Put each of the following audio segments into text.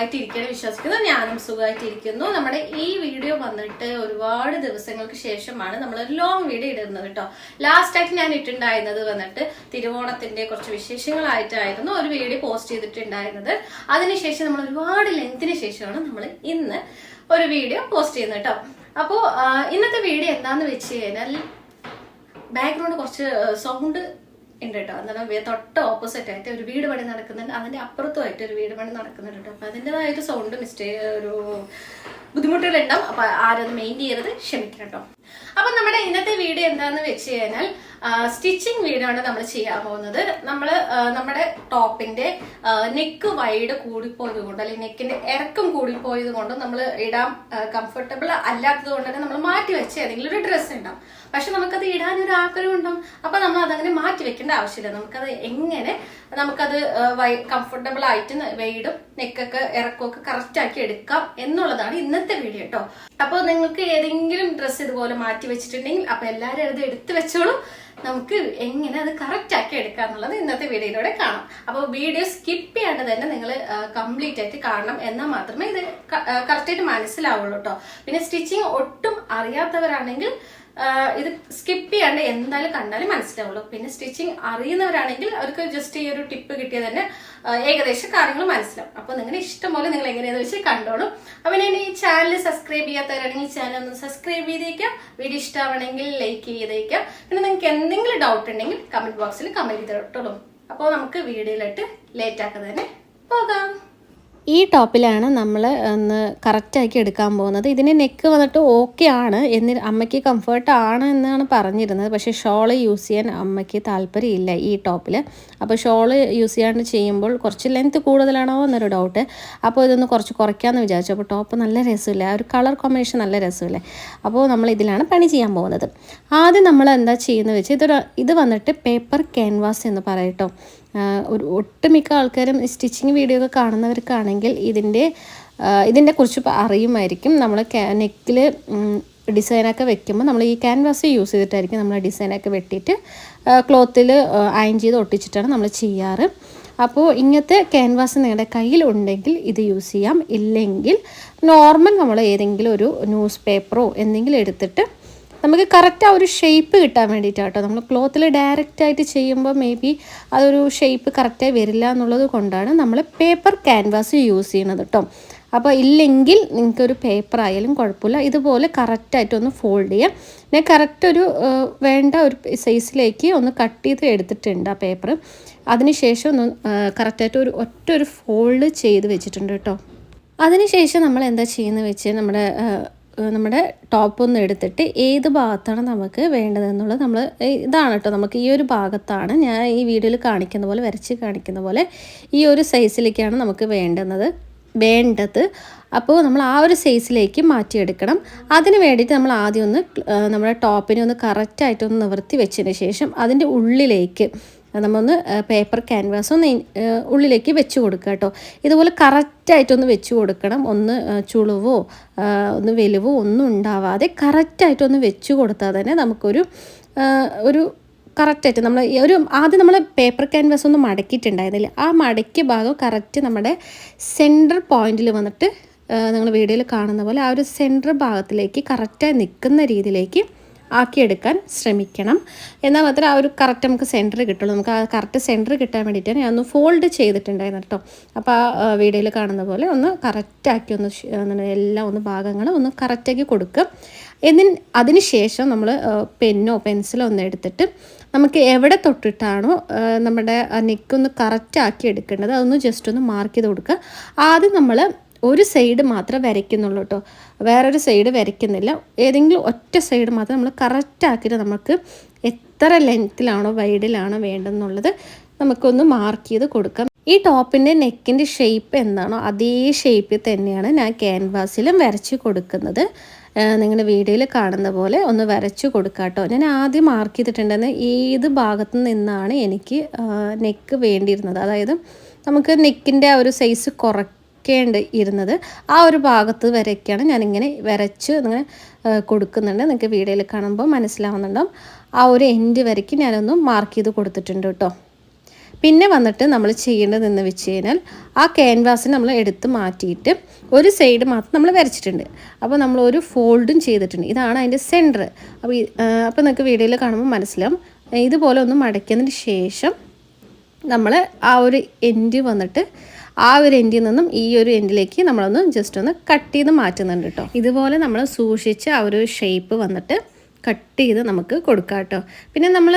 സുഖമായിട്ടിരിക്കണം വിശ്വസിക്കുന്നു. ഞാനും സുഖമായിട്ടിരിക്കുന്നു. നമ്മുടെ ഈ വീഡിയോ വന്നിട്ട് ഒരുപാട് ദിവസങ്ങൾക്ക് ശേഷമാണ് നമ്മൾ ഒരു ലോങ് വീഡിയോ ഇടുന്നത് കേട്ടോ ലാസ്റ്റ് ആയിട്ട് ഞാൻ ഇട്ടുണ്ടായിരുന്നത് വന്നിട്ട് തിരുവോണത്തിന്റെ കുറച്ച് വിശേഷങ്ങളായിട്ടായിരുന്നു ഒരു വീഡിയോ പോസ്റ്റ് ചെയ്തിട്ടുണ്ടായിരുന്നത്. അതിനുശേഷം നമ്മൾ ഒരുപാട് ലെങ്തിന് ശേഷമാണ് നമ്മൾ ഇന്ന് ഒരു വീഡിയോ പോസ്റ്റ് ചെയ്യുന്നത് കേട്ടോ അപ്പോൾ ഇന്നത്തെ വീഡിയോ എന്താന്ന് വെച്ച് കഴിഞ്ഞാൽ ബാക്ക്ഗ്രൗണ്ട് കുറച്ച് സൗണ്ട് ഉണ്ട് കേട്ടോ. എന്താണ് തൊട്ട ഓപ്പോസിറ്റ് ആയിട്ട് ഒരു വീട് പണി നടക്കുന്നുണ്ട്. അതിന്റെ അപ്പുറത്തുമായിട്ട് ഒരു വീട് പണി നടക്കുന്നുണ്ട് കേട്ടോ. അപ്പൊ അതിന്റെതായിട്ട് സൗണ്ട് മിസ്റ്റേക്ക് ഒരു ബുദ്ധിമുട്ടുകളുണ്ടാവും അപ്പൊ ആരും മെയിന്റ് ചെയ്യരുത്. ക്ഷമിക്കണം കേട്ടോ. അപ്പൊ നമ്മുടെ ഇന്നത്തെ വീഡിയോ എന്താണെന്ന് വെച്ച് കഴിഞ്ഞാൽ സ്റ്റിച്ചിങ് വീഡിയോ ആണ് നമ്മൾ ചെയ്യാൻ പോകുന്നത്. നമ്മൾ നമ്മുടെ ടോപ്പിന്റെ നെക്ക് വൈഡ് കൂടിപ്പോയത് കൊണ്ട് അല്ലെങ്കിൽ നെക്കിന്റെ ഇറക്കം കൂടിപ്പോയത് കൊണ്ട് നമ്മൾ ഇടാൻ കംഫർട്ടബിൾ അല്ലാത്തത് കൊണ്ട് തന്നെ നമ്മൾ മാറ്റി വെച്ച ഏതെങ്കിലും ഒരു ഡ്രസ്സ് ഉണ്ടാവും പക്ഷെ നമുക്കത് ഇടാൻ ഒരു ആഗ്രഹം ഉണ്ടാവും. അപ്പൊ നമ്മൾ അതങ്ങനെ മാറ്റി വെക്കേണ്ട ആവശ്യമില്ല. നമുക്കത് എങ്ങനെ നമുക്കത് കംഫർട്ടബിൾ ആയിട്ട് വെയിടും നെക്കൊക്കെ ഇറക്കമൊക്കെ കറക്റ്റ് ആക്കി എടുക്കാം എന്നുള്ളതാണ് ഇന്നത്തെ വീഡിയോ കേട്ടോ അപ്പോൾ നിങ്ങൾക്ക് ഏതെങ്കിലും ഡ്രസ്സ് ഇതുപോലെ മാറ്റി വെച്ചിട്ടുണ്ടെങ്കിൽ അപ്പൊ എല്ലാവരും അത് എടുത്തു വെച്ചോളൂ. നമുക്ക് എങ്ങനെ അത് കറക്റ്റ് ആക്കി എടുക്കാം എന്നുള്ളത് ഇന്നത്തെ വീഡിയോയിലൂടെ കാണാം. അപ്പോൾ വീഡിയോ സ്കിപ്പ് ചെയ്യാണ്ട് തന്നെ നിങ്ങൾ കംപ്ലീറ്റ് ആയിട്ട് കാണണം എന്നാൽ മാത്രമേ ഇത് കറക്റ്റ് ആയിട്ട് മനസ്സിലാവുള്ളൂ കേട്ടോ പിന്നെ സ്റ്റിച്ചിങ് ഒട്ടും അറിയാത്തവരാണെങ്കിൽ ഇത് സ്കിപ്പ് ചെയ്യാണ്ട് എന്തായാലും കണ്ടാലും മനസ്സിലാവുള്ളൂ. പിന്നെ സ്റ്റിച്ചിങ് അറിയുന്നവരാണെങ്കിൽ അവർക്ക് ജസ്റ്റ് ഈ ഒരു ടിപ്പ് കിട്ടിയത് തന്നെ ഏകദേശം കാര്യങ്ങൾ മനസ്സിലാവും. അപ്പോൾ നിങ്ങളുടെ ഇഷ്ടം പോലെ നിങ്ങൾ എങ്ങനെയാണെന്ന് വെച്ച് കണ്ടോളൂ. അപ്പോൾ ഞാൻ ഈ ചാനൽ സബ്സ്ക്രൈബ് ചെയ്യാത്തവരാണെങ്കിൽ ചാനൽ ഒന്ന് സബ്സ്ക്രൈബ് ചെയ്തേക്കാം. വീഡിയോ ഇഷ്ടമാണെങ്കിൽ ലൈക്ക് ചെയ്തേക്കാം. പിന്നെ നിങ്ങൾക്ക് എന്തെങ്കിലും ഡൗട്ട് ഉണ്ടെങ്കിൽ കമന്റ് ബോക്സിൽ കമന്റ് ചെയ്തിട്ടോളൂ അപ്പോൾ നമുക്ക് വീഡിയോയിലിട്ട് ലേറ്റ് ആക്കാതെ തന്നെ പോകാം. ഈ ടോപ്പിലാണ് നമ്മൾ ഒന്ന് കറക്റ്റാക്കി എടുക്കാൻ പോകുന്നത്. ഇതിന് നെക്ക് വന്നിട്ട് ഓക്കെ ആണ് എന്നി അമ്മയ്ക്ക് കംഫർട്ട് ആണ് എന്നാണ് പറഞ്ഞിരുന്നത്. പക്ഷേ ഷോൾ യൂസ് ചെയ്യാൻ അമ്മയ്ക്ക് താല്പര്യമില്ല ഈ ടോപ്പിൽ അപ്പോൾ ഷോൾ യൂസ് ചെയ്യാണ്ട് ചെയ്യുമ്പോൾ കുറച്ച് ലെങ്ത് കൂടുതലാണോ എന്നൊരു ഡൗട്ട് അപ്പോൾ ഇതൊന്ന് കുറച്ച് കുറയ്ക്കാമെന്ന് വിചാരിച്ചു. അപ്പോൾ ടോപ്പ് നല്ല രസമില്ല? ഒരു കളർ കോമ്പിനേഷൻ നല്ല രസമില്ലേ? അപ്പോൾ നമ്മൾ ഇതിലാണ് പണി ചെയ്യാൻ പോകുന്നത്. ആദ്യം നമ്മൾ എന്താ ചെയ്യുന്നത് വെച്ചാൽ ഇതൊരു ഇത് വന്നിട്ട് പേപ്പർ ക്യാൻവാസ് എന്ന് പറയട്ടോ ഒരു ഒട്ടുമിക്ക ആൾക്കാരും സ്റ്റിച്ചിങ് വീഡിയോ ഒക്കെ കാണുന്നവർക്കാണെങ്കിൽ ഇതിന്റെ ഇതിന്റെ കുറിച്ച് അറിയുമായിരിക്കും. നമ്മൾ നെക്കിൽ ഡിസൈനൊക്കെ വെക്കുമ്പോൾ നമ്മൾ ഈ ക്യാൻവാസ് യൂസ് ചെയ്തിട്ടായിരിക്കും നമ്മൾ ഡിസൈനൊക്കെ വെട്ടിയിട്ട് ക്ലോത്തിൽ അയൺ ചെയ്ത് ഒട്ടിച്ചിട്ടാണ് നമ്മൾ ചെയ്യാറ്. അപ്പോൾ ഇങ്ങനത്തെ ക്യാൻവാസ് നിങ്ങളുടെ കയ്യിൽ ഉണ്ടെങ്കിൽ ഇത് യൂസ് ചെയ്യാം. ഇല്ലെങ്കിൽ നോർമൽ നമ്മൾ ഏതെങ്കിലും ഒരു ന്യൂസ് പേപ്പറോ എന്തെങ്കിലും എടുത്തിട്ട് നമുക്ക് കറക്റ്റ് ആ ഒരു ഷേപ്പ് കിട്ടാൻ വേണ്ടിയിട്ടാണ് കേട്ടോ നമ്മൾ ക്ലോത്തിൽ ഡയറക്റ്റ് ആയിട്ട് ചെയ്യുമ്പോൾ മേ ബി അതൊരു ഷേപ്പ് കറക്റ്റായി വരില്ല എന്നുള്ളത് കൊണ്ടാണ് നമ്മൾ പേപ്പർ ക്യാൻവാസ് യൂസ് ചെയ്യുന്നത് കേട്ടോ അപ്പോൾ ഇല്ലെങ്കിൽ നിങ്ങൾക്കൊരു പേപ്പർ ആയാലും കുഴപ്പമില്ല. ഇതുപോലെ കറക്റ്റായിട്ടൊന്ന് ഫോൾഡ് ചെയ്യാം. പിന്നെ കറക്റ്റ് ഒരു വേണ്ട ഒരു സൈസിലേക്ക് ഒന്ന് കട്ട് ചെയ്ത് എടുത്തിട്ടുണ്ട് ആ പേപ്പർ അതിനുശേഷം ഒന്ന് കറക്റ്റായിട്ട് ഒരു ഒറ്റ ഒരു ഫോൾഡ് ചെയ്ത് വെച്ചിട്ടുണ്ട് കേട്ടോ അതിനുശേഷം നമ്മൾ എന്താ ചെയ്യുന്നത് വെച്ച് നമ്മുടെ നമ്മുടെ ടോപ്പ് ഒന്ന് എടുത്തിട്ട് ഏത് ഭാഗത്താണ് നമുക്ക് വേണ്ടതെന്നുള്ളത് നമ്മൾ ഇതാണ് കേട്ടോ. നമുക്ക് ഈ ഒരു ഭാഗത്താണ് ഞാൻ ഈ വീഡിയോയിൽ കാണിക്കുന്ന പോലെ വരച്ച് കാണിക്കുന്ന പോലെ ഈ ഒരു സൈസിലേക്കാണ് നമുക്ക് വേണ്ടുന്നത് വേണ്ടത്. അപ്പോൾ നമ്മൾ ആ ഒരു സൈസിലേക്ക് മാറ്റിയെടുക്കണം. അതിന് വേണ്ടിയിട്ട് നമ്മൾ ആദ്യം ഒന്ന് നമ്മുടെ ടോപ്പിനെ ഒന്ന് കറക്റ്റായിട്ടൊന്ന് നിവർത്തി വെച്ചതിന് ശേഷം അതിന്റെ ഉള്ളിലേക്ക് നമ്മൊന്ന് പേപ്പർ ക്യാൻവാസ് ഒന്ന് ഉള്ളിലേക്ക് വെച്ച് കൊടുക്കുക കേട്ടോ. ഇതുപോലെ കറക്റ്റായിട്ടൊന്ന് വെച്ച് കൊടുക്കണം. ഒന്ന് ചുളിവോ ഒന്ന് വെലുവോ ഒന്നും ഉണ്ടാവാതെ കറക്റ്റായിട്ടൊന്ന് വെച്ച് കൊടുത്താൽ തന്നെ നമുക്കൊരു ഒരു കറക്റ്റായിട്ട് നമ്മൾ ഒരു ആദ്യം നമ്മൾ പേപ്പർ ക്യാൻവാസ് ഒന്ന് മടക്കിയിട്ടുണ്ടായിരുന്നില്ല. ആ മടക്കിയ ഭാഗം കറക്റ്റ് നമ്മുടെ സെന്റർ പോയിന്റിൽ വന്നിട്ട് നിങ്ങൾ വീഡിയോയിൽ കാണുന്ന പോലെ ആ ഒരു സെന്റർ ഭാഗത്തിലേക്ക് കറക്റ്റായി നിൽക്കുന്ന രീതിയിലേക്ക് ആക്കിയെടുക്കാൻ ശ്രമിക്കണം. എന്നാൽ മാത്രമേ ആ ഒരു കറക്റ്റ് നമുക്ക് സെന്റർ കിട്ടുള്ളൂ. നമുക്ക് ആ കറക്റ്റ് സെന്റർ കിട്ടാൻ വേണ്ടിയിട്ടാണ് ഞാൻ ഒന്ന് ഫോൾഡ് ചെയ്തിട്ടുണ്ടായിരുന്നു കേട്ടോ. അപ്പോൾ ആ വീഡിയോയിൽ കാണുന്ന പോലെ ഒന്ന് കറക്റ്റാക്കി ഒന്ന് എല്ലാം ഒന്ന് ഭാഗങ്ങൾ ഒന്ന് കറക്റ്റാക്കി കൊടുക്കുക. എന്നിന് അതിന് ശേഷം നമ്മൾ പെന്നോ പെൻസിലോ ഒന്ന് എടുത്തിട്ട് നമുക്ക് എവിടെ തൊട്ടിട്ടാണോ നമ്മുടെ നെക്ക് ഒന്ന് കറക്റ്റ് ആക്കി എടുക്കേണ്ടത് അതൊന്ന് ജസ്റ്റ് ഒന്ന് മാർക്ക് ചെയ്ത് കൊടുക്കുക. ആദ്യം നമ്മൾ ഒരു സൈഡ് മാത്രം വരയ്ക്കുന്നുള്ളൂ കേട്ടോ. വേറൊരു സൈഡ് വരയ്ക്കുന്നില്ല. ഏതെങ്കിലും ഒറ്റ സൈഡ് മാത്രം നമ്മൾ കറക്റ്റാക്കിയിട്ട് നമുക്ക് എത്ര ലെങ്ത്തിലാണോ വൈഡിലാണോ വേണ്ടെന്നുള്ളത് നമുക്കൊന്ന് മാർക്ക് ചെയ്ത് കൊടുക്കാം. ഈ ടോപ്പിന്റെ നെക്കിന്റെ ഷേപ്പ് എന്താണോ അതേ ഷേപ്പിൽ തന്നെയാണ് ഞാൻ ക്യാൻവാസിലും വരച്ച് കൊടുക്കുന്നത്. നിങ്ങളുടെ വീഡിയോയിൽ കാണുന്ന പോലെ ഒന്ന് വരച്ച് കൊടുക്കാം കേട്ടോ. ഞാൻ ആദ്യം മാർക്ക് ചെയ്തിട്ടുണ്ടെന്ന് ഏത് ഭാഗത്തു നിന്നാണ് എനിക്ക് നെക്ക് വേണ്ടിയിരുന്നത്? അതായത് നമുക്ക് നെക്കിന്റെ ആ ഒരു സൈസ് കുറയ്ക്കേണ്ട ഇരുന്നത്. ആ ഒരു ഭാഗത്ത് വരയ്ക്കാണ് ഞാനിങ്ങനെ വരച്ച് ഇങ്ങനെ കൊടുക്കുന്നുണ്ട്. നിങ്ങൾക്ക് വീഡിയോയിൽ കാണുമ്പോൾ മനസ്സിലാവുന്നുണ്ടാവും. ആ ഒരു എൻഡ് വരയ്ക്ക് ഞാനൊന്ന് മാർക്ക് ചെയ്ത് കൊടുത്തിട്ടുണ്ട് കേട്ടോ പിന്നെ വന്നിട്ട് നമ്മൾ ചെയ്യേണ്ടതെന്ന് വെച്ച് കഴിഞ്ഞാൽ ആ ക്യാൻവാസിന് നമ്മൾ എടുത്ത് മാറ്റിയിട്ട് ഒരു സൈഡ് മാത്രം നമ്മൾ വരച്ചിട്ടുണ്ട്. അപ്പോൾ നമ്മൾ ഒരു ഫോൾഡും ചെയ്തിട്ടുണ്ട്. ഇതാണ് അതിന്റെ സെന്റർ അപ്പോൾ അപ്പോൾ നിങ്ങൾക്ക് വീഡിയോയിൽ കാണുമ്പോൾ മനസ്സിലാവും. ഇതുപോലെ ഒന്ന് മടക്കിയതിന് ശേഷം നമ്മൾ ആ ഒരു എൻഡ് വന്നിട്ട് ആ ഒരു എൻഡിൽ നിന്നും ഈ ഒരു എൻഡിലേക്ക് നമ്മളൊന്ന് ജസ്റ്റ് ഒന്ന് കട്ട് ചെയ്ത് മാറ്റുന്നുണ്ട് കേട്ടോ ഇതുപോലെ നമ്മൾ സൂക്ഷിച്ച് ആ ഒരു ഷേപ്പ് വന്നിട്ട് കട്ട് ചെയ്ത് നമുക്ക് കൊടുക്കാം കേട്ടോ പിന്നെ നമ്മൾ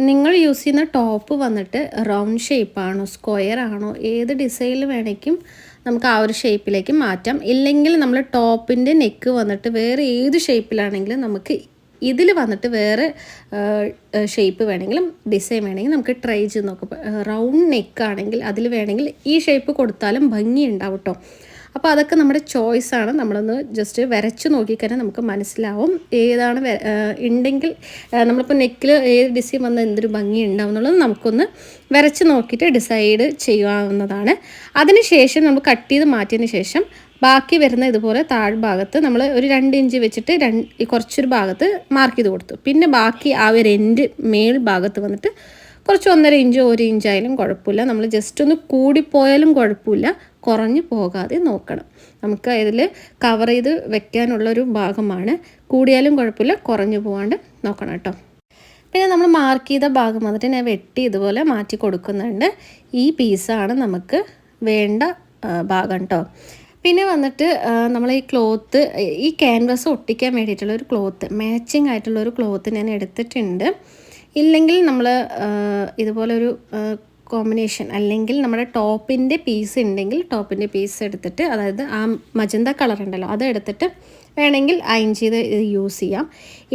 നിങ്ങൾ യൂസ് ചെയ്യുന്ന ടോപ്പ് വന്നിട്ട് റൗണ്ട് ഷേപ്പാണോ സ്ക്വയർ ആണോ ഏത് ഡിസൈനിൽ വേണമെങ്കിലും നമുക്ക് ആ ഒരു ഷേപ്പിലേക്ക് മാറ്റാം. ഇല്ലെങ്കിൽ നമ്മൾ ടോപ്പിന്റെ നെക്ക് വന്നിട്ട് വേറെ ഏത് ഷേപ്പിലാണെങ്കിലും നമുക്ക് ഇതിൽ വന്നിട്ട് വേറെ ഷേപ്പ് വേണമെങ്കിലും ഡിസൈൻ വേണമെങ്കിൽ നമുക്ക് ട്രൈ ചെയ്ത് നോക്കാം. റൗണ്ട് നെക്ക് ആണെങ്കിൽ അതിൽ വേണമെങ്കിൽ ഈ ഷേപ്പ് കൊടുത്താലും ഭംഗി ഉണ്ടാവും കേട്ടോ അപ്പോൾ അതൊക്കെ നമ്മുടെ ചോയ്സാണ് നമ്മളൊന്ന് ജസ്റ്റ് വരച്ച് നോക്കിക്കഴിഞ്ഞാൽ നമുക്ക് മനസ്സിലാവും ഏതാണ് ഉണ്ടെങ്കിൽ നമ്മളിപ്പോൾ നെക്കിൽ ഏത് ഡിസൈൻ വന്നാൽ എന്തൊരു ഭംഗി ഉണ്ടാവും എന്നുള്ളത് നമുക്കൊന്ന് വരച്ച് നോക്കിയിട്ട് ഡിസൈഡ് ചെയ്യാവുന്നതാണ് അതിനുശേഷം നമ്മൾ കട്ട് ചെയ്ത് മാറ്റിയതിന് ശേഷം ബാക്കി വരുന്ന ഇതുപോലെ താഴ്ഭാഗത്ത് നമ്മൾ ഒരു രണ്ട് ഇഞ്ച് വെച്ചിട്ട് രണ്ട് കുറച്ചൊരു ഭാഗത്ത് മാർക്ക് ചെയ്ത് കൊടുത്തു. പിന്നെ ബാക്കി ആ ഒരു എൻഡ് മേൽ ഭാഗത്ത് വന്നിട്ട് കുറച്ച് ഒന്നര ഇഞ്ചോ ഒരു ഇഞ്ചായാലും കുഴപ്പമില്ല. നമ്മൾ ജസ്റ്റ് ഒന്ന് കൂടിപ്പോയാലും കുഴപ്പമില്ല. കുറഞ്ഞു പോകാതെ നോക്കണം. നമുക്ക് ഇതിൽ കവർ ചെയ്ത് വെക്കാനുള്ളൊരു ഭാഗമാണ്. കൂടിയാലും കുഴപ്പമില്ല കുറഞ്ഞു പോകാണ്ട് നോക്കണം കേട്ടോ. പിന്നെ നമ്മൾ മാർക്ക് ചെയ്ത ഭാഗം വന്നിട്ട് ഞാൻ വെട്ടി ഇതുപോലെ മാറ്റി കൊടുക്കുന്നുണ്ട്. ഈ പീസാണ് നമുക്ക് വേണ്ട ഭാഗം കേട്ടോ. പിന്നെ വന്നിട്ട് നമ്മൾ ഈ ക്ലോത്ത് ഈ ക്യാൻവാസ് ഒട്ടിക്കാൻ വേണ്ടിയിട്ടുള്ള ഒരു ക്ലോത്ത് മാച്ചിങ് ആയിട്ടുള്ള ഒരു ക്ലോത്ത് ഞാൻ എടുത്തിട്ടുണ്ട്. ഇല്ലെങ്കിൽ നമ്മൾ ഇതുപോലൊരു കോമ്പിനേഷൻ അല്ലെങ്കിൽ നമ്മുടെ ടോപ്പിന്റെ പീസ് ഉണ്ടെങ്കിൽ ടോപ്പിന്റെ പീസ് എടുത്തിട്ട് അതായത് ആ മജന്ത കളർ ഉണ്ടല്ലോ അത് എടുത്തിട്ട് വേണമെങ്കിൽ അയൺ ചെയ്ത് ഇത് യൂസ് ചെയ്യാം.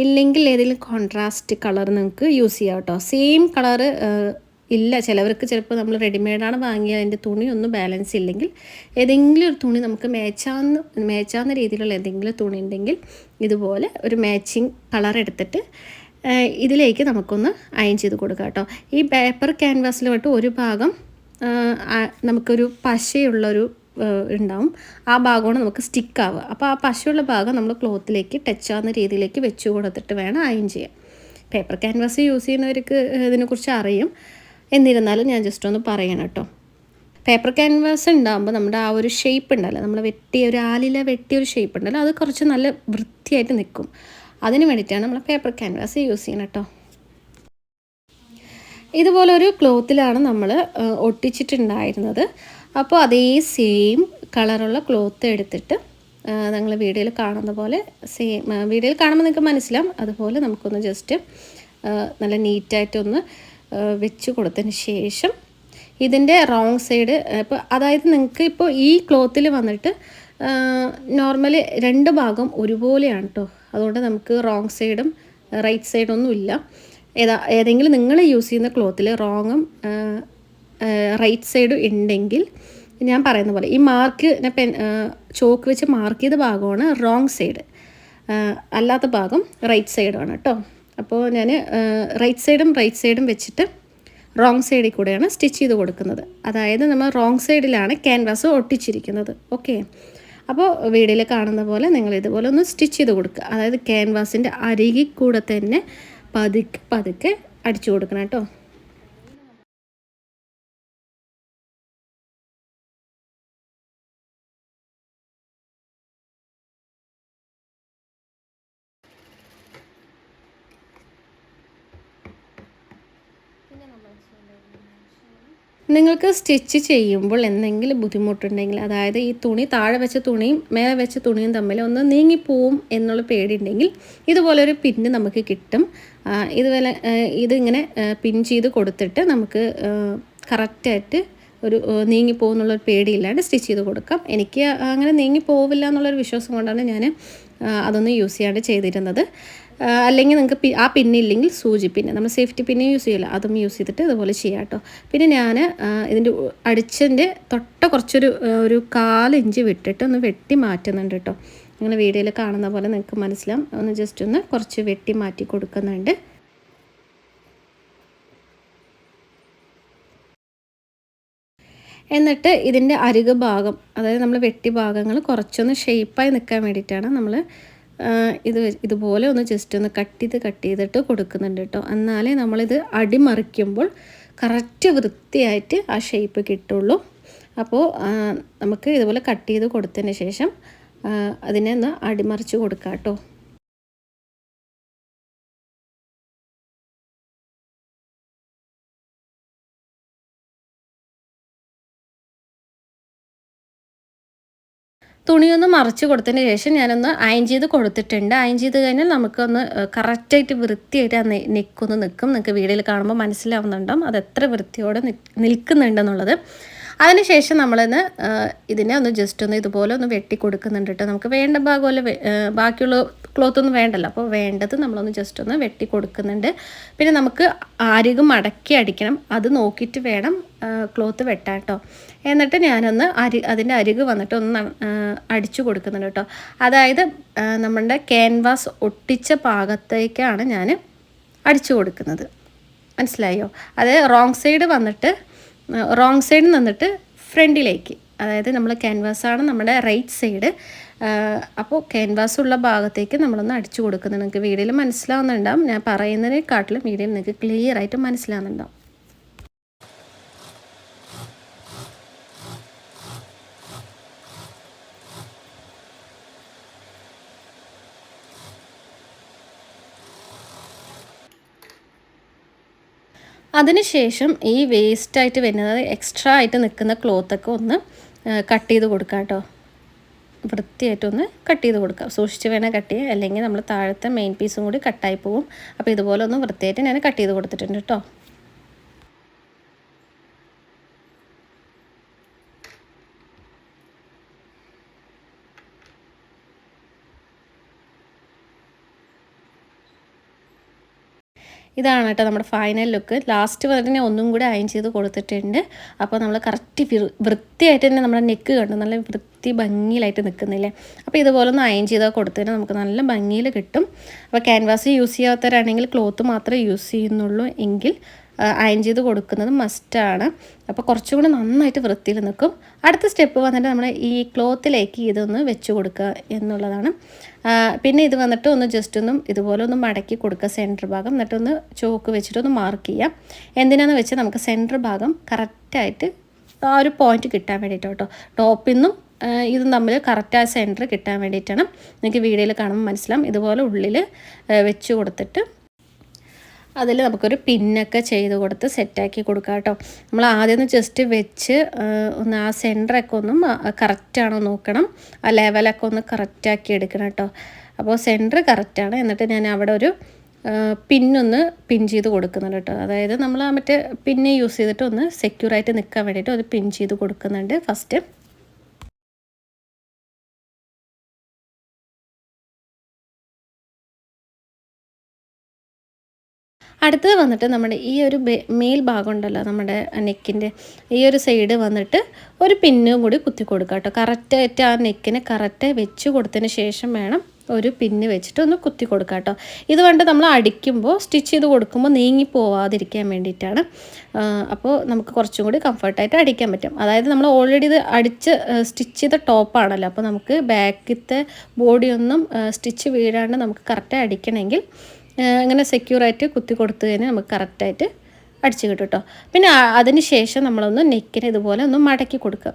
ഇല്ലെങ്കിൽ ഏതെങ്കിലും കോൺട്രാസ്റ്റ് കളർ നിങ്ങൾക്ക് യൂസ് ചെയ്യാം കേട്ടോ. സെയിം കളറ് ഇല്ല ചിലവർക്ക് ചിലപ്പോൾ നമ്മൾ റെഡിമെയ്ഡാണ് വാങ്ങിയ അതിന്റെ തുണി ഒന്നും ബാലൻസ് ഇല്ലെങ്കിൽ ഏതെങ്കിലും ഒരു തുണി നമുക്ക് മേച്ചാന്ന് മേച്ചാവുന്ന രീതിയിലുള്ള ഏതെങ്കിലും തുണി ഉണ്ടെങ്കിൽ ഇതുപോലെ ഒരു മാച്ചിങ് കളർ എടുത്തിട്ട് ഇതിലേക്ക് നമുക്കൊന്ന് അയൺ ചെയ്ത് കൊടുക്കാം കേട്ടോ. ഈ പേപ്പർ ക്യാൻവാസിൽ വിട്ട് ഒരു ഭാഗം നമുക്കൊരു പശയുള്ളൊരു ഉണ്ടാവും. ആ ഭാഗമാണ് നമുക്ക് സ്റ്റിക്ക് ആവുക. അപ്പോൾ ആ പശയുള്ള ഭാഗം നമ്മൾ ക്ലോത്തിലേക്ക് ടച്ച് ആവുന്ന രീതിയിലേക്ക് വെച്ച് കൊടുത്തിട്ട് വേണം അയൺ ചെയ്യാൻ. പേപ്പർ ക്യാൻവാസ് യൂസ് ചെയ്യുന്നവർക്ക് ഇതിനെക്കുറിച്ച് അറിയും. എന്നിരുന്നാലും ഞാൻ ജസ്റ്റ് ഒന്ന് പറയണം കേട്ടോ പേപ്പർ ക്യാൻവാസ് ഉണ്ടാകുമ്പോൾ നമ്മുടെ ആ ഒരു ഷേപ്പ് ഉണ്ടല്ലോ നമ്മൾ വെട്ടിയ ഒരു ആലില വെട്ടിയ ഒരു ഷേപ്പ് ഉണ്ടല്ലോ അത് കുറച്ച് നല്ല വൃത്തിയായിട്ട് നിൽക്കും അതിന് വേണ്ടിയിട്ടാണ് നമ്മൾ പേപ്പർ ക്യാൻവാസ് യൂസ് ചെയ്യണം കേട്ടോ ഇതുപോലെ ഒരു ക്ലോത്തിലാണ് നമ്മൾ ഒട്ടിച്ചിട്ടുണ്ടായിരുന്നത്. അപ്പോൾ അതേ സെയിം കളറുള്ള ക്ലോത്ത് എടുത്തിട്ട് നിങ്ങൾ വീഡിയോയിൽ കാണുന്ന പോലെ സെയിം വീഡിയോയിൽ കാണുമ്പോൾ നിങ്ങൾക്ക് മനസ്സിലാവും. അതുപോലെ നമുക്കൊന്ന് ജസ്റ്റ് നല്ല നീറ്റായിട്ടൊന്ന് വെച്ച് കൊടുത്തതിന് ശേഷം ഇതിന്റെ റോങ് സൈഡ് ഇപ്പോൾ അതായത് നിങ്ങൾക്ക് ഇപ്പോൾ ഈ ക്ലോത്തിൽ വന്നിട്ട് നോർമലി രണ്ട് ഭാഗം ഒരുപോലെയാണ് കേട്ടോ അതുകൊണ്ട് നമുക്ക് റോങ് സൈഡും റൈറ്റ് സൈഡും ഒന്നുമില്ല ഏതാ ഏതെങ്കിലും നിങ്ങൾ യൂസ് ചെയ്യുന്ന ക്ലോത്തിൽ റോങ്ങും റൈറ്റ് സൈഡും ഉണ്ടെങ്കിൽ ഞാൻ പറയുന്ന പോലെ ഈ മാർക്ക് പെൻ ചോക്ക് വെച്ച് മാർക്ക് ചെയ്ത ഭാഗമാണ് റോങ് സൈഡ്. അല്ലാത്ത ഭാഗം റൈറ്റ് സൈഡാണ് കേട്ടോ അപ്പോൾ ഞാൻ റൈറ്റ് സൈഡും റൈറ്റ് സൈഡും വെച്ചിട്ട് റോങ് സൈഡിൽ കൂടെയാണ് സ്റ്റിച്ച് ചെയ്ത് കൊടുക്കുന്നത്. അതായത് നമ്മൾ റോങ് സൈഡിലാണ് ക്യാൻവാസ് ഒട്ടിച്ചിരിക്കുന്നത്. ഓക്കെ അപ്പോൾ വീഡിയോയിൽ കാണുന്ന പോലെ നിങ്ങൾ ഇതുപോലെ ഒന്ന് സ്റ്റിച്ച് ചെയ്ത് കൊടുക്കുക. അതായത് ക്യാൻവാസിന്റെ അരികിൽ കൂടെ തന്നെ പതുക്കെ പതുക്കെ അടിച്ചു കൊടുക്കണം കേട്ടോ. നിങ്ങൾക്ക് സ്റ്റിച്ച് ചെയ്യുമ്പോൾ എന്തെങ്കിലും ബുദ്ധിമുട്ടുണ്ടെങ്കിൽ അതായത് ഈ തുണി താഴെ വെച്ച തുണിയും മേലെ വെച്ച തുണിയും തമ്മിൽ ഒന്ന് നീങ്ങിപ്പോവും എന്നുള്ള പേടിയുണ്ടെങ്കിൽ ഇതുപോലൊരു പിന്ന് നമുക്ക് കിട്ടും. ഇതുപോലെ ഇതിങ്ങനെ പിൻ ചെയ്ത് കൊടുത്തിട്ട് നമുക്ക് കറക്റ്റായിട്ട് ഒരു നീങ്ങിപ്പോകുന്നുള്ളൊരു പേടിയില്ലാണ്ട് സ്റ്റിച്ച് ചെയ്ത് കൊടുക്കാം. എനിക്ക് അങ്ങനെ നീങ്ങിപ്പോവില്ല എന്നുള്ളൊരു വിശ്വാസം കൊണ്ടാണ് ഞാൻ അതൊന്നും യൂസ് ചെയ്യാണ്ട് ചെയ്തിരുന്നത്. അല്ലെങ്കിൽ നിങ്ങൾക്ക് ആ പിന്നില്ലെങ്കിൽ സൂചി പിന്നെ നമ്മൾ സേഫ്റ്റി പിന്നെ യൂസ് ചെയ്യില്ല. അതും യൂസ് ചെയ്തിട്ട് ഇതുപോലെ ചെയ്യാം കേട്ടോ പിന്നെ ഞാൻ ഇതിന്റെ അടിച്ചതിന്റെ തൊട്ട കുറച്ചൊരു ഒരു കാലിഞ്ച് വിട്ടിട്ട് ഒന്ന് വെട്ടി മാറ്റുന്നുണ്ട് കേട്ടോ അങ്ങനെ വീഡിയോയിൽ കാണുന്ന പോലെ നിങ്ങൾക്ക് മനസ്സിലാവും. ഒന്ന് ജസ്റ്റ് ഒന്ന് കുറച്ച് വെട്ടി മാറ്റി കൊടുക്കുന്നുണ്ട്. എന്നിട്ട് ഇതിന്റെ അരികു ഭാഗം അതായത് നമ്മൾ വെട്ടി ഭാഗങ്ങൾ കുറച്ചൊന്ന് ഷേപ്പായി നിൽക്കാൻ വേണ്ടിയിട്ടാണ് നമ്മൾ ഇത് ഇതുപോലെ ഒന്ന് ജസ്റ്റ് ഒന്ന് കട്ട് ചെയ്ത് കട്ട് ചെയ്തിട്ട് കൊടുക്കുന്നുണ്ട് കേട്ടോ എന്നാലേ നമ്മളിത് അടിമറിക്കുമ്പോൾ കറക്റ്റ് വൃത്തിയായിട്ട് ആ ഷേപ്പ് കിട്ടുള്ളൂ. അപ്പോൾ നമുക്ക് ഇതുപോലെ കട്ട് ചെയ്ത് കൊടുത്തതിന് ശേഷം അതിനെ ഒന്ന് അടിമറിച്ച് കൊടുക്കാം കേട്ടോ തുണിയൊന്ന് മറിച്ച് കൊടുത്തതിന് ശേഷം ഞാനൊന്ന് അയൺ ചെയ്ത് കൊടുത്തിട്ടുണ്ട്. അയൺ ചെയ്ത് കഴിഞ്ഞാൽ നമുക്കൊന്ന് കറക്റ്റായിട്ട് വൃത്തിയായിട്ട് ആ നെക്കൊന്ന് നിൽക്കും. നിങ്ങൾക്ക് വീഡിയോയിൽ കാണുമ്പോൾ മനസ്സിലാവുന്നുണ്ടാവും അത് എത്ര വൃത്തിയോടെ നിൽക്കുന്നുണ്ടെന്നുള്ളത്. അതിനുശേഷം നമ്മളിന്ന് ഇതിനെ ഒന്ന് ജസ്റ്റ് ഒന്ന് ഇതുപോലെ ഒന്ന് വെട്ടി കൊടുക്കുന്നുണ്ട് കേട്ടോ നമുക്ക് വേണ്ട ഭാഗമല്ല ബാക്കിയുള്ള ക്ലോത്ത് ഒന്നും വേണ്ടല്ലോ. അപ്പോൾ വേണ്ടത് നമ്മളൊന്ന് ജസ്റ്റ് ഒന്ന് വെട്ടി കൊടുക്കുന്നുണ്ട്. പിന്നെ നമുക്ക് അരികു മടക്കി അടിക്കണം. അത് നോക്കിയിട്ട് വേണം ക്ലോത്ത് വെട്ടാൻ കേട്ടോ എന്നിട്ട് ഞാനൊന്ന് അരി അതിന്റെ അരിക് വന്നിട്ട് ഒന്ന് അടിച്ചു കൊടുക്കുന്നുണ്ട് കേട്ടോ അതായത് നമ്മളുടെ ക്യാൻവാസ് ഒട്ടിച്ച ഭാഗത്തേക്കാണ് ഞാൻ അടിച്ചു കൊടുക്കുന്നത്. മനസ്സിലായോ? അത് റോങ് സൈഡ് വന്നിട്ട് റോങ് സൈഡ് നിന്നിട്ട് ഫ്രണ്ടിലേക്ക്. അതായത് നമ്മൾ ക്യാൻവാസാണ് നമ്മുടെ റൈറ്റ് സൈഡ് അപ്പോൾ ക്യാൻവാസ് ഉള്ള ഭാഗത്തേക്ക് നമ്മളൊന്ന് അടിച്ചു കൊടുക്കുന്നത് നിങ്ങൾക്ക് വീഡിയോയിൽ മനസ്സിലാവുന്നുണ്ടാവും. ഞാൻ പറയുന്നതിനെക്കാട്ടിലും വീഡിയോയിൽ നിങ്ങൾക്ക് ക്ലിയർ ആയിട്ട് മനസ്സിലാവുന്നുണ്ടാവും. അതിനുശേഷം ഈ വേസ്റ്റ് ആയിട്ട് വരുന്നത് എക്സ്ട്രാ ആയിട്ട് നിൽക്കുന്ന ക്ലോത്തൊക്കെ ഒന്ന് കട്ട് ചെയ്ത് കൊടുക്കാം കേട്ടോ. വൃത്തിയായിട്ടൊന്ന് കട്ട് ചെയ്ത് കൊടുക്കാം. സൂക്ഷിച്ച് വേണേൽ കട്ട് ചെയ്യുക അല്ലെങ്കിൽ നമ്മൾ താഴത്തെ മെയിൻ പീസും കൂടി കട്ടായി പോകും അപ്പോൾ ഇതുപോലെ ഒന്ന് വൃത്തിയായിട്ട് ഞാൻ കട്ട് ചെയ്ത് കൊടുത്തിട്ടുണ്ട് കേട്ടോ. ഇതാണ് കേട്ടോ നമ്മുടെ ഫൈനൽ ലുക്ക് ലാസ്റ്റ് വരെ ഒന്നും കൂടി അയൺ ചെയ്ത് കൊടുത്തിട്ടുണ്ട്. അപ്പോൾ നമ്മൾ കറക്റ്റ് വൃത്തിയായിട്ട് തന്നെ നമ്മുടെ നെക്ക് കണ്ടു? നല്ല വൃത്തി ഭംഗിയിലായിട്ട് നിൽക്കുന്നില്ലേ? അപ്പോൾ ഇതുപോലെ ഒന്ന് അയൺ ചെയ്താൽ കൊടുത്തതിന് നമുക്ക് നല്ല ഭംഗിയിൽ കിട്ടും. അപ്പോൾ ക്യാൻവാസ് യൂസ് ചെയ്യാത്തവരാണെങ്കിൽ ക്ലോത്ത് മാത്രമേ യൂസ് ചെയ്യുന്നുള്ളൂ എങ്കിൽ അയൺ ചെയ്ത് കൊടുക്കുന്നത് മസ്റ്റാണ് അപ്പോൾ കുറച്ചും കൂടി നന്നായിട്ട് വൃത്തിയിൽ നിൽക്കും. അടുത്ത സ്റ്റെപ്പ് വന്നിട്ട് നമ്മൾ ഈ ക്ലോത്തിലേക്ക് ഇതൊന്ന് വെച്ച് കൊടുക്കുക എന്നുള്ളതാണ്. പിന്നെ ഇത് വന്നിട്ട് ഒന്ന് ജസ്റ്റ് ഒന്നും ഇതുപോലെ ഒന്ന് മടക്കി കൊടുക്കുക സെന്റർ ഭാഗം. എന്നിട്ടൊന്ന് ചോക്ക് വെച്ചിട്ട് ഒന്ന് മാർക്ക് ചെയ്യാം എന്തിനാണെന്ന് വെച്ചാൽ നമുക്ക് സെന്റർ ഭാഗം കറക്റ്റായിട്ട് ആ ഒരു പോയിന്റ് കിട്ടാൻ വേണ്ടിയിട്ട് കേട്ടോ. ടോപ്പിൽ നിന്നും ഇതും തമ്മിൽ കറക്റ്റായ സെന്റർ കിട്ടാൻ വേണ്ടിയിട്ടാണ്. നിങ്ങൾക്ക് വീഡിയോയിൽ കാണുമ്പോൾ മനസ്സിലാവും. ഇതുപോലെ ഉള്ളിൽ വെച്ച് കൊടുത്തിട്ട് അതിൽ നമുക്കൊരു പിന്നൊക്കെ ചെയ്ത് കൊടുത്ത് സെറ്റാക്കി കൊടുക്കാം കേട്ടോ. നമ്മൾ ആദ്യം ഒന്ന് ജസ്റ്റ് വെച്ച് ഒന്ന് ആ സെന്ററൊക്കെ ഒന്നും കറക്റ്റാണോ നോക്കണം. ആ ലെവലൊക്കെ ഒന്ന് കറക്റ്റാക്കി എടുക്കണം കേട്ടോ. അപ്പോൾ സെന്റർ കറക്റ്റാണ് എന്നിട്ട് ഞാൻ അവിടെ ഒരു പിന്നൊന്ന് പിൻ ചെയ്ത് കൊടുക്കുന്നുണ്ട് കേട്ടോ. അതായത് നമ്മൾ ആ മറ്റേ പിന്നെ യൂസ് ചെയ്തിട്ട് ഒന്ന് സെക്യൂർ ആയിട്ട് നിൽക്കാൻ വേണ്ടിയിട്ട് ഒരു പിൻ ചെയ്ത് കൊടുക്കുന്നുണ്ട്. ഫസ്റ്റ് അടുത്തത് വന്നിട്ട് നമ്മുടെ ഈ ഒരു മേൽ ഭാഗം ഉണ്ടല്ലോ നമ്മുടെ നെക്കിന്റെ ഈ ഒരു സൈഡ് വന്നിട്ട് ഒരു പിന്നും കൂടി കുത്തി കൊടുക്കുക കേട്ടോ. കറക്റ്റായിട്ട് ആ നെക്കിന് കറക്റ്റ് വെച്ച് കൊടുത്തതിന് ശേഷം വേണം ഒരു പിന്ന് വെച്ചിട്ട് ഒന്ന് കുത്തി കൊടുക്കുക കേട്ടോ. ഇത് വേണ്ട നമ്മൾ അടിക്കുമ്പോൾ സ്റ്റിച്ച് ചെയ്ത് കൊടുക്കുമ്പോൾ നീങ്ങി പോവാതിരിക്കാൻ വേണ്ടിയിട്ടാണ്. അപ്പോൾ നമുക്ക് കുറച്ചും കൂടി കംഫർട്ടായിട്ട് അടിക്കാൻ പറ്റും. അതായത് നമ്മൾ ഓൾറെഡി ഇത് അടിച്ച് സ്റ്റിച്ച് ചെയ്ത ടോപ്പാണല്ലോ അപ്പോൾ നമുക്ക് ബാക്കിലത്തെ ബോഡിയൊന്നും സ്റ്റിച്ച് വീഴാണ്ട് നമുക്ക് കറക്റ്റായി അടിക്കണമെങ്കിൽ സെക്യൂർ സെക്യൂറായിട്ട് കുത്തി കൊടുത്തു കഴിഞ്ഞാൽ നമുക്ക് കറക്റ്റായിട്ട് അടിച്ചു കിട്ടും കേട്ടോ പിന്നെ അതിന് ശേഷം നമ്മളൊന്ന് നെക്കിന് ഇതുപോലെ ഒന്ന് മടക്കി കൊടുക്കുക.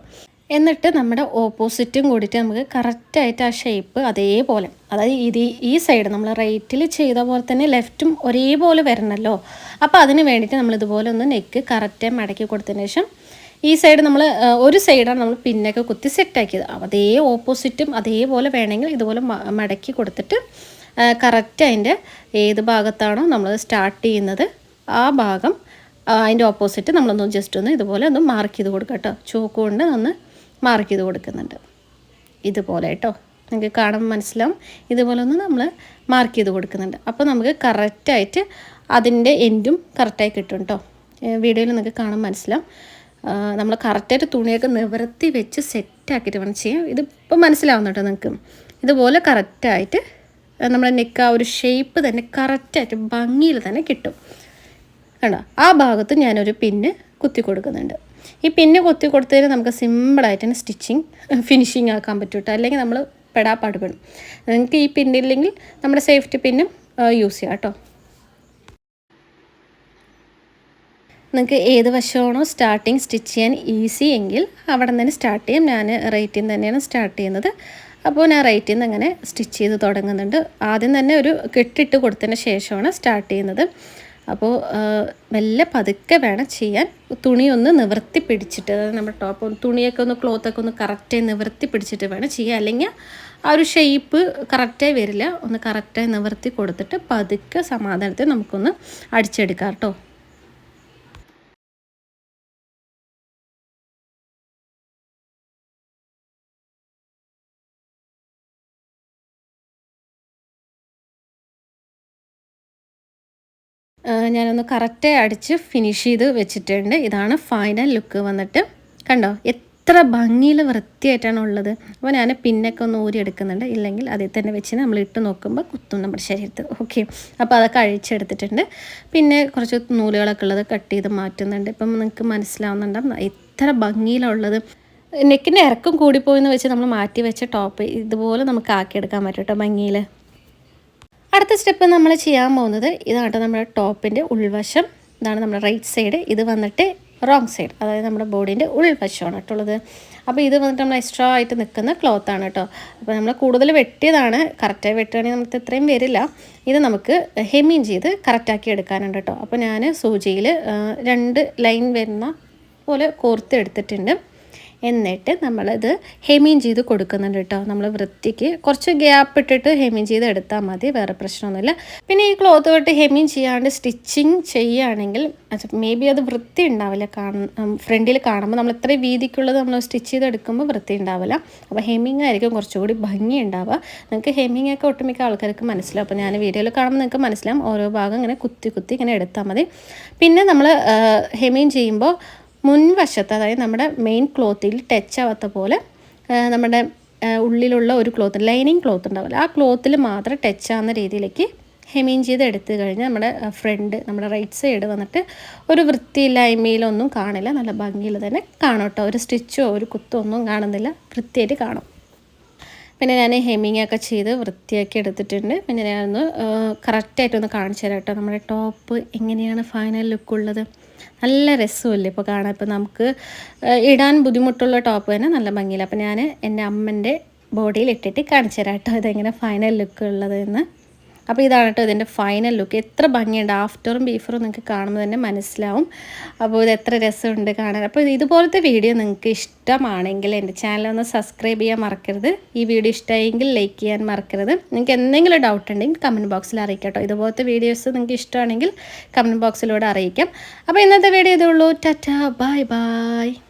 എന്നിട്ട് നമ്മുടെ ഓപ്പോസിറ്റും കൂടിയിട്ട് നമുക്ക് കറക്റ്റായിട്ട് ആ ഷേപ്പ് അതേപോലെ അതായത് ഇത് ഈ സൈഡ് നമ്മൾ റൈറ്റിൽ ചെയ്ത പോലെ തന്നെ ലെഫ്റ്റും ഒരേപോലെ വരണമല്ലോ അപ്പോൾ അതിന് വേണ്ടിയിട്ട് നമ്മൾ ഇതുപോലെ ഒന്ന് നെക്ക് കറക്റ്റായി മടക്കി കൊടുത്തതിന് ശേഷം ഈ സൈഡ് നമ്മൾ ഒരു സൈഡാണ് നമ്മൾ പിന്നൊക്കെ കുത്തി സെറ്റാക്കിയത് അതേ ഓപ്പോസിറ്റും അതേപോലെ വേണമെങ്കിൽ ഇതുപോലെ മടക്കി കൊടുത്തിട്ട് കറക്റ്റ് അതിന്റെ ഏത് ഭാഗത്താണോ നമ്മൾ സ്റ്റാർട്ട് ചെയ്യുന്നത്. ആ ഭാഗം അതിന്റെ ഓപ്പോസിറ്റ് നമ്മളൊന്ന് ജസ്റ്റ് ഒന്ന് ഇതുപോലെ ഒന്ന് മാർക്ക് ചെയ്ത് കൊടുക്കുക കേട്ടോ ചോക്ക് കൊണ്ട് ഒന്ന് മാർക്ക് ചെയ്ത് കൊടുക്കുന്നുണ്ട്. ഇതുപോലെ കേട്ടോ നിങ്ങൾക്ക് കാണാൻ മനസ്സിലാവും? ഇതുപോലെ ഒന്ന് നമ്മൾ മാർക്ക് ചെയ്ത് കൊടുക്കുന്നുണ്ട്. അപ്പോൾ നമുക്ക് കറക്റ്റായിട്ട് അതിന്റെ എൻഡും കറക്റ്റായി കിട്ടും കേട്ടോ വീഡിയോയിൽ നിങ്ങൾക്ക് കാണാൻ മനസ്സിലാവും? നമ്മൾ കറക്റ്റായിട്ട് തുണിയൊക്കെ നിവർത്തി വെച്ച് സെറ്റാക്കിയിട്ട് വേണം ചെയ്യാം ഇതിപ്പോൾ മനസ്സിലാവുന്നുണ്ടോ നിങ്ങൾക്ക് ഇതുപോലെ കറക്റ്റായിട്ട് നമ്മുടെ നെക്ക് ആ ഒരു ഷേപ്പ് തന്നെ കറക്റ്റായിട്ട് ഭംഗിയിൽ തന്നെ കിട്ടും. കണ്ടോ? ആ ഭാഗത്ത് ഞാനൊരു പിന്ന് കുത്തി കൊടുക്കുന്നുണ്ട്. ഈ പിന്ന് കുത്തി കൊടുത്തതിന് നമുക്ക് സിമ്പിളായിട്ട് തന്നെ സ്റ്റിച്ചിങ് ഫിനിഷിങ് ആക്കാൻ പറ്റൂട്ടോ അല്ലെങ്കിൽ നമ്മൾ പെടാ പാടുപെടും. നിങ്ങൾക്ക് ഈ പിന്നില്ലെങ്കിൽ നമ്മുടെ സേഫ്റ്റി പിന്നും യൂസ് ചെയ്യാം കേട്ടോ നിങ്ങൾക്ക് ഏത് വശമാണോ സ്റ്റാർട്ടിങ് സ്റ്റിച്ച് ചെയ്യാൻ ഈസി എങ്കിൽ അവിടെ നിന്ന് തന്നെ സ്റ്റാർട്ട് ചെയ്യാം. ഞാൻ റേറ്റിൽ തന്നെയാണ് സ്റ്റാർട്ട് ചെയ്യുന്നത്. അപ്പോൾ ഞാൻ റൈറ്റിൽ നിന്ന് അങ്ങനെ സ്റ്റിച്ച് ചെയ്ത് തുടങ്ങുന്നുണ്ട്. ആദ്യം തന്നെ ഒരു കെട്ടിട്ട് കൊടുത്തതിന് ശേഷമാണ് സ്റ്റാർട്ട് ചെയ്യുന്നത്. അപ്പോൾ മെല്ലെ പതുക്കെ വേണം ചെയ്യാൻ. തുണിയൊന്ന് നിവർത്തി പിടിച്ചിട്ട് അതായത് നമ്മുടെ ടോപ്പ് തുണിയൊക്കെ ഒന്ന് ക്ലോത്തൊക്കെ ഒന്ന് കറക്റ്റായി നിവർത്തി പിടിച്ചിട്ട് വേണം ചെയ്യുക അല്ലെങ്കിൽ ആ ഒരു ഷേപ്പ് കറക്റ്റായി വരില്ല. ഒന്ന് കറക്റ്റായി നിവർത്തി കൊടുത്തിട്ട് പതുക്കെ സമാധാനത്തിൽ നമുക്കൊന്ന് അടിച്ചെടുക്കാം കേട്ടോ. ഞാനൊന്ന് കറക്റ്റ് അടിച്ച് ഫിനിഷ് ചെയ്ത് വെച്ചിട്ടുണ്ട്. ഇതാണ് ഫൈനൽ ലുക്ക് വന്നിട്ട്. കണ്ടോ? എത്ര ഭംഗിയിൽ വൃത്തിയായിട്ടാണ് ഉള്ളത്. അപ്പോൾ ഞാൻ പിന്നൊക്കെ ഒന്ന് ഊരി എടുക്കുന്നുണ്ട്. ഇല്ലെങ്കിൽ അതിൽ തന്നെ വെച്ച് നമ്മൾ ഇട്ട് നോക്കുമ്പോൾ കുത്തും നമ്മുടെ ശരീരത്തിൽ ഓക്കെ അപ്പോൾ അതൊക്കെ അഴിച്ചെടുത്തിട്ടുണ്ട്. പിന്നെ കുറച്ച് നൂലുകളൊക്കെ ഉള്ളത് കട്ട് ചെയ്ത് മാറ്റുന്നുണ്ട്. ഇപ്പം നിങ്ങൾക്ക് മനസ്സിലാവുന്നുണ്ടാവും. എത്ര ഭംഗിയിലുള്ളത് നെക്കിന്റെ ഇറക്കം കൂടിപ്പോയെന്ന് വെച്ച് നമ്മൾ മാറ്റി വെച്ച ടോപ്പ് ഇതുപോലെ നമുക്ക് ആക്കിയെടുക്കാൻ പറ്റും കേട്ടോ ഭംഗിയിൽ അടുത്ത സ്റ്റെപ്പ് നമ്മൾ ചെയ്യാൻ പോകുന്നത് ഇതാണ് നമ്മുടെ ടോപ്പിന്റെ ഉൾവശം. ഇതാണ് നമ്മുടെ റൈറ്റ് സൈഡ്. ഇത് വന്നിട്ട് റോങ് സൈഡ്. അതായത് നമ്മുടെ ബോഡീന്റെ ഉൾവശമാണ് കേട്ടുള്ളത് അപ്പോൾ ഇത് വന്നിട്ട് നമ്മൾ എക്സ്ട്രാ ആയിട്ട് നിൽക്കുന്ന ക്ലോത്ത് ആണ് കേട്ടോ. അപ്പോൾ നമ്മൾ കൂടുതൽ വെട്ടിയതാണ്. കറക്റ്റായി വെട്ടുകയാണെങ്കിൽ നമുക്ക് ഇത്രയും വരില്ല. ഇത് നമുക്ക് ഹെമീൻ ചെയ്ത് കറക്റ്റാക്കി എടുക്കാനുണ്ട് കേട്ടോ. അപ്പോൾ ഞാൻ സൂചിയിൽ രണ്ട് ലൈൻ വരുന്ന പോലെ കോർത്ത് എടുത്തിട്ടുണ്ട്. എന്നിട്ട് നമ്മളത് ഹെമീൻ ചെയ്ത് കൊടുക്കുന്നുണ്ട് കേട്ടോ. നമ്മൾ വൃത്തിക്ക് കുറച്ച് ഗ്യാപ്പ് ഇട്ടിട്ട് ഹെമീൻ ചെയ്ത് എടുത്താൽ മതി വേറെ പ്രശ്നമൊന്നുമില്ല. പിന്നെ ഈ ക്ലോത്ത് തൊട്ട് ഹെമീൻ ചെയ്യാണ്ട് സ്റ്റിച്ചിങ് ചെയ്യുകയാണെങ്കിൽ മേ ബി അത് വൃത്തി ഉണ്ടാവില്ല. കാണ ഫ്രണ്ടിൽ കാണുമ്പോൾ നമ്മൾ ഇത്രയും വീതിക്കുള്ളത് നമ്മൾ സ്റ്റിച്ച് ചെയ്തെടുക്കുമ്പോൾ വൃത്തി ഉണ്ടാവില്ല. അപ്പോൾ ഹെമിങ് ആയിരിക്കും കുറച്ചുകൂടി ഭംഗി ഉണ്ടാവുക. നിങ്ങൾക്ക് ഹെമ്മിങ് ഒക്കെ ഒട്ടുമിക്ക ആൾക്കാർക്ക് മനസ്സിലാവും. അപ്പോൾ ഞാൻ വീഡിയോയിൽ കാണുമ്പോൾ നിങ്ങൾക്ക് മനസ്സിലാവും. ഓരോ ഭാഗം ഇങ്ങനെ കുത്തി കുത്തി ഇങ്ങനെ എടുത്താൽ മതി. പിന്നെ നമ്മൾ ഹെമീൻ ചെയ്യുമ്പോൾ മുൻവശത്ത് അതായത് നമ്മുടെ മെയിൻ ക്ലോത്തിൽ ടച്ച് ആവാത്ത പോലെ നമ്മുടെ ഉള്ളിലുള്ള ഒരു ക്ലോത്ത് ലൈനിങ് ക്ലോത്ത് ഉണ്ടാവില്ല. ആ ക്ലോത്തിൽ മാത്രം ടച്ച് ആവുന്ന രീതിയിലേക്ക് ഹെമീൻ ചെയ്ത് എടുത്തു കഴിഞ്ഞാൽ നമ്മുടെ ഫ്രണ്ട് നമ്മുടെ റൈറ്റ് സൈഡ് വന്നിട്ട് ഒരു വൃത്തിയില്ലായ്മയിലൊന്നും കാണില്ല. നല്ല ഭംഗിയിൽ തന്നെ കാണും കേട്ടോ. ഒരു സ്റ്റിച്ചോ ഒരു കുത്തോ ഒന്നും കാണുന്നില്ല. വൃത്തിയായിട്ട് കാണും. പിന്നെ ഞാൻ ഹെമ്മിങ് ഒക്കെ ചെയ്ത് വൃത്തിയാക്കി എടുത്തിട്ടുണ്ട്. പിന്നെ ഞാനൊന്ന് കറക്റ്റായിട്ടൊന്ന് കാണിച്ചു തരാം കേട്ടോ. നമ്മുടെ ടോപ്പ് എങ്ങനെയാണ് ഫൈനൽ ലുക്ക് ഉള്ളത് നല്ല രസമല്ലേ ഇപ്പോൾ കാണാൻ. ഇപ്പോൾ നമുക്ക് ഇടാൻ ബുദ്ധിമുട്ടുള്ള ടോപ്പ് തന്നെ നല്ല ഭംഗിയില്ല. അപ്പോൾ ഞാൻ എന്റെ അമ്മന്റെ ബോഡിയിൽ ഇട്ടിട്ട് കാണിച്ചു തരാം കേട്ടോ ഇതെങ്ങനെ ഫൈനൽ ലുക്ക് ഉള്ളത് എന്ന് അപ്പോൾ ഇതാണ് കേട്ടോ ഇതിന്റെ ഫൈനൽ ലുക്ക് എത്ര ഭംഗിയുണ്ട്. ആഫ്റ്ററും ബീഫറും നിങ്ങൾക്ക് കാണുമ്പോൾ തന്നെ മനസ്സിലാവും. അപ്പോൾ ഇത് എത്ര രസമുണ്ട് കാണാൻ. അപ്പോൾ ഇതുപോലത്തെ വീഡിയോ നിങ്ങൾക്ക് ഇഷ്ടമാണെങ്കിൽ എന്റെ ചാനൽ ഒന്ന് സബ്സ്ക്രൈബ് ചെയ്യാൻ മറക്കരുത്. ഈ വീഡിയോ ഇഷ്ടമായെങ്കിൽ ലൈക്ക് ചെയ്യാൻ മറക്കരുത്. നിങ്ങൾക്ക് എന്തെങ്കിലും ഡൗട്ട് ഉണ്ടെങ്കിൽ കമന്റ് ബോക്സിൽ അറിയിക്കാം കേട്ടോ. ഇതുപോലത്തെ വീഡിയോസ് നിങ്ങൾക്ക് ഇഷ്ടമാണെങ്കിൽ കമന്റ് ബോക്സിലൂടെ അറിയിക്കാം. അപ്പോൾ ഇന്നത്തെ വീഡിയോ ഇതേ ഉള്ളൂ. Tata bye bye